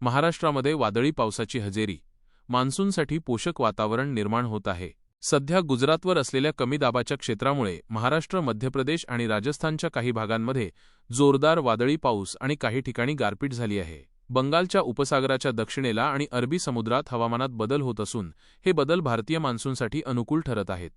महाराष्ट्रामध्ये वादळी पावसाची हजेरी. मान्सूनसाठी पोषक वातावरण निर्माण होत आहे. सध्या गुजरातवर असलेल्या कमी दाबाच्या क्षेत्रामुळे महाराष्ट्र मध्य प्रदेश आणि राजस्थानच्या काही भागांमध्ये जोरदार वादळी पाऊस आणि काही ठिकाणी गारपीट झाली आहे. बंगालच्या उपसागराच्या दक्षिणेला आणि अरबी समुद्रात हवामानात बदल होत असून हे बदल भारतीय मान्सूनसाठी अनुकूल ठरत आहेत.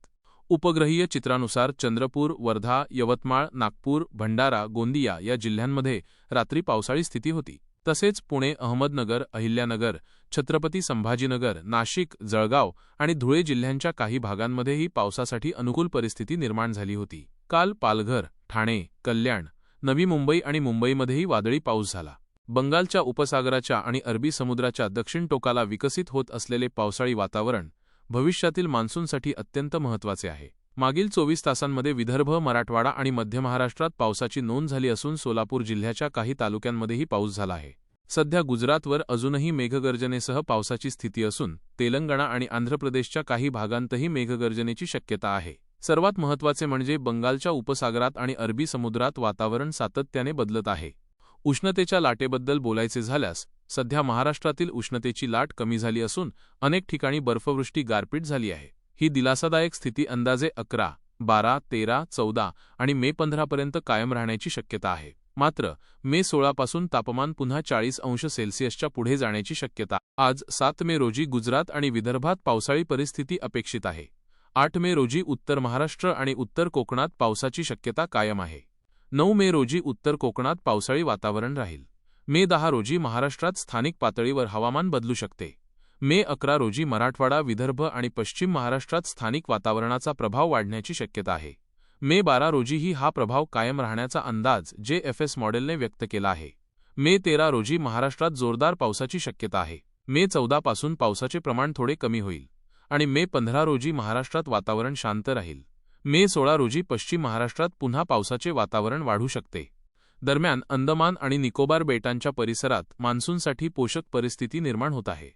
उपग्रहीय चित्रानुसार चंद्रपूर वर्धा यवतमाळ नागपूर भंडारा गोंदिया या जिल्ह्यांमध्ये रात्री पावसाळी स्थिती होती. तसेच पुणे अहमदनगर अहिल्यानगर छत्रपती संभाजीनगर नाशिक जळगाव आणि धुळे जिल्ह्यांच्या काही भागांमध्येही पावसासाठी अनुकूल परिस्थिती निर्माण झाली होती. काल पालघर ठाणे कल्याण नवी मुंबई आणि मुंबईमध्येही वादळी पाऊस झाला. बंगालच्या उपसागराच्या आणि अरबी समुद्राच्या दक्षिण टोकाला विकसित होत असलेले पावसाळी वातावरण भविष्यातील मान्सूनसाठी अत्यंत महत्त्वाचे आहे. मागील चोवीस तासांमध्ये विदर्भ मराठवाडा आणि मध्य महाराष्ट्रात पावसाची नोंद झाली असून सोलापूर जिल्ह्याच्या काही तालुक्यांमध्येही पाऊस झाला आहे. सध्या गुजरातवर अजूनही मेघगर्जनेसह पावसाची स्थिती असून तेलंगणा आणि आंध्र प्रदेशच्या काही भागांतही मेघगर्जनेची शक्यता आहे. सर्वात महत्त्वाचे म्हणजे बंगालच्या उपसागरात आणि अरबी समुद्रात वातावरण सातत्याने बदलत आहे. उष्णतेच्या लाटेबद्दल बोलायचे झाल्यास सध्या महाराष्ट्रातील उष्णतेची लाट कमी झाली असून अनेक ठिकाणी बर्फवृष्टी गारपीट झाली आहे. ही दिलासादायक स्थिती अंदाजे अकरा बारा तेरा चौदा आणि मे पंधरापर्यंत कायम राहण्याची शक्यता आहे. मात्र मे सोळापासून तापमान पुन्हा चाळीस अंश सेल्सिअसच्या पुढे जाण्याची शक्यता. आज सात मे रोजी गुजरात आणि विदर्भात पावसाळी परिस्थिती अपेक्षित आहे. आठ मे रोजी उत्तर महाराष्ट्र आणि उत्तर कोकणात पावसाची शक्यता कायम आहे. नऊ मे रोजी उत्तर कोकणात पावसाळी वातावरण राहील. मे दहा रोजी महाराष्ट्रात स्थानिक पातळीवर हवामान बदलू शकते. मे अकरा रोजी मराठवाडा विदर्भ आणि पश्चिम महाराष्ट्रात स्थानिक वातावरणाचा प्रभाव वाढण्याची शक्यता आहे. मे बारा रोजीही हा प्रभाव कायम राहण्याचा अंदाज जे एफ एस मॉडेलने व्यक्त केला आहे. मे तेरा रोजी महाराष्ट्रात जोरदार पावसाची शक्यता आहे. मे चौदापासून पावसाचे प्रमाण थोडे कमी होईल. आणि मे पंधरा रोजी महाराष्ट्रात वातावरण शांत राहील. मे सोळा रोजी पश्चिम महाराष्ट्रात पुन्हा पावसाचे वातावरण वाढू शकते. दरम्यान अंदमान आणि निकोबार बेटांच्या परिसरात मान्सूनसाठी पोषक परिस्थिती निर्माण होत आहे.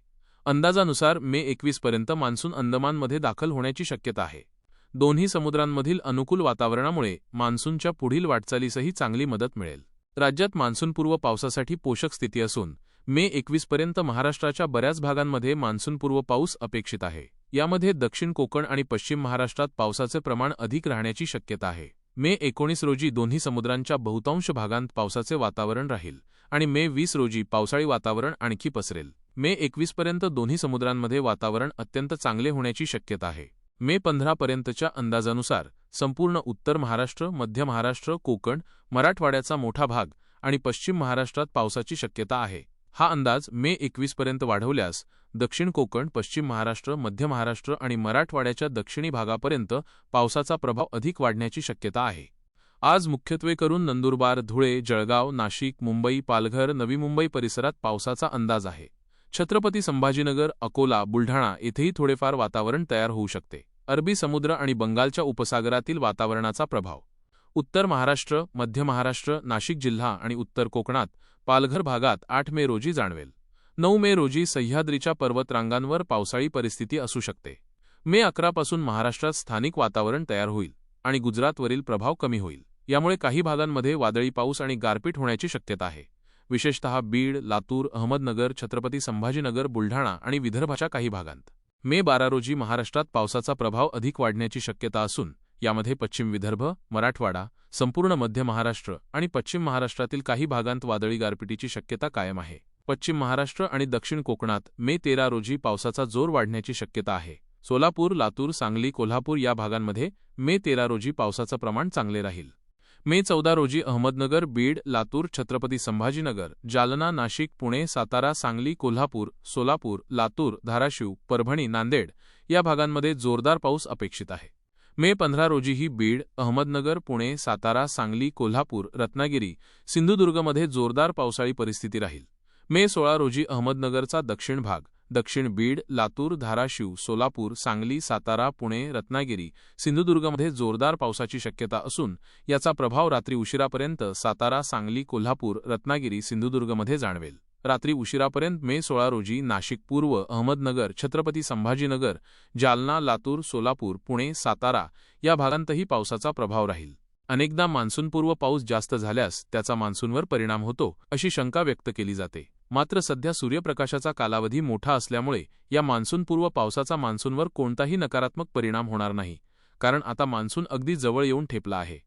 अंदाजानुसार मे एकवीसपर्यंत मान्सून अंदमानमध्ये दाखल होण्याची शक्यता आहे. दोन्ही समुद्रांमधील अनुकूल वातावरणामुळे मान्सूनच्या पुढील वाटचालीसही चांगली मदत मिळेल. राज्यात मान्सूनपूर्व पावसासाठी पोषक स्थिती असून मे एकवीसपर्यंत महाराष्ट्राच्या बऱ्याच भागांमध्ये मान्सूनपूर्व पाऊस अपेक्षित आहे. यामध्ये दक्षिण कोकण आणि पश्चिम महाराष्ट्रात पावसाचे प्रमाण अधिक राहण्याची शक्यता आहे. मे एकोणीस रोजी दोन्ही समुद्रांच्या बहुतांश भागांत पावसाचे वातावरण राहील आणि मे वीस रोजी पावसाळी वातावरण आणखी पसरेल. मे एकवीसपर्यंत दोन्ही समुद्रांमध्ये वातावरण अत्यंत चांगले होण्याची शक्यता आहे. मे पंधरापर्यंतच्या अंदाजानुसार संपूर्ण उत्तर महाराष्ट्र मध्य महाराष्ट्र कोकण मराठवाड्याचा मोठा भाग आणि पश्चिम महाराष्ट्रात पावसाची शक्यता आहे. हा अंदाज मे एकवीसपर्यंत वाढवल्यास दक्षिण कोकण पश्चिम महाराष्ट्र मध्य महाराष्ट्र आणि मराठवाड्याच्या दक्षिणी भागापर्यंत पावसाचा प्रभाव अधिक वाढण्याची शक्यता आहे. आज मुख्यत्वे करून नंदुरबार धुळे जळगाव नाशिक मुंबई पालघर नवी मुंबई परिसरात पावसाचा अंदाज आहे. छत्रपती संभाजीनगर अकोला बुलढाणा येथेही थोडेफार वातावरण तयार होऊ शकते. अरबी समुद्र आणि बंगालच्या उपसागरातील वातावरणाचा प्रभाव. उत्तर महाराष्ट्र मध्य महाराष्ट्र नाशिक जिल्हा आणि उत्तर कोकणात पालघर भागात आठ मे रोजी जाणवेल. नऊ मे रोजी सह्याद्रीच्या पर्वतरांगांवर पावसाळी परिस्थिती असू शकते. मे अकरापासून महाराष्ट्रात स्थानिक वातावरण तयार होईल आणि गुजरातवरील प्रभाव कमी होईल. यामुळे काही भागांमध्ये वादळी पाऊस आणि गारपीट होण्याची शक्यता आहे. विशेषतः बीड लातूर अहमदनगर छत्रपती संभाजीनगर बुलढाणा आणि विदर्भाच्या काही भागांत. मे बारा रोजी महाराष्ट्रात पावसाचा प्रभाव अधिक वाढण्याची शक्यता असून यामध्ये पश्चिम विदर्भ मराठवाडा संपूर्ण मध्य महाराष्ट्र आणि पश्चिम महाराष्ट्रातील काही भागांत वादळी गारपिटीची शक्यता कायम आहे. पश्चिम महाराष्ट्र आणि दक्षिण कोकणात मे तेरा रोजी पावसाचा जोर वाढण्याची शक्यता आहे. सोलापूर लातूर सांगली कोल्हापूर या भागांमध्ये मे तेरा रोजी पावसाचं प्रमाण चांगले राहील. मे चौदा रोजी अहमदनगर बीड लातूर छत्रपती संभाजीनगर जालना नाशिक पुणे सातारा सांगली कोल्हापूर सोलापूर लातूर धाराशिव परभणी नांदेड या भागांमध्ये जोरदार पाऊस अपेक्षित आहे. मे पंधरा रोजीही बीड अहमदनगर पुणे सातारा सांगली कोल्हापूर रत्नागिरी सिंधुदुर्गमध्ये जोरदार पावसाळी परिस्थिती राहील. मे सोळा रोजी अहमदनगरचा दक्षिण भाग दक्षिण बीड लातूर धाराशिव सोलापूर सांगली सातारा पुणे रत्नागिरी सिंधुदुर्गमध्ये जोरदार पावसाची शक्यता असून याचा प्रभाव रात्री उशिरापर्यंत सातारा सांगली कोल्हापूर रत्नागिरी सिंधुदुर्गमध्ये जाणवेल. रात्री उशिरापर्यंत मे सोळा रोजी नाशिक पूर्व अहमदनगर छत्रपती संभाजीनगर जालना लातूर सोलापूर पुणे सातारा या भागांतही पावसाचा प्रभाव राहील. अनेकदा मान्सूनपूर्व पाऊस जास्त झाल्यास त्याचा मान्सूनवर परिणाम होतो अशी शंका व्यक्त केली जाते. मात्र सध्या सूर्यप्रकाशाचा कालावधी मोठा असल्यामुळे या मान्सूनपूर्व पावसाचा मान्सूनवर कोणताही नकारात्मक परिणाम होणार नाही कारण आता मान्सून अगदी जवळ येऊन ठेपला आहे.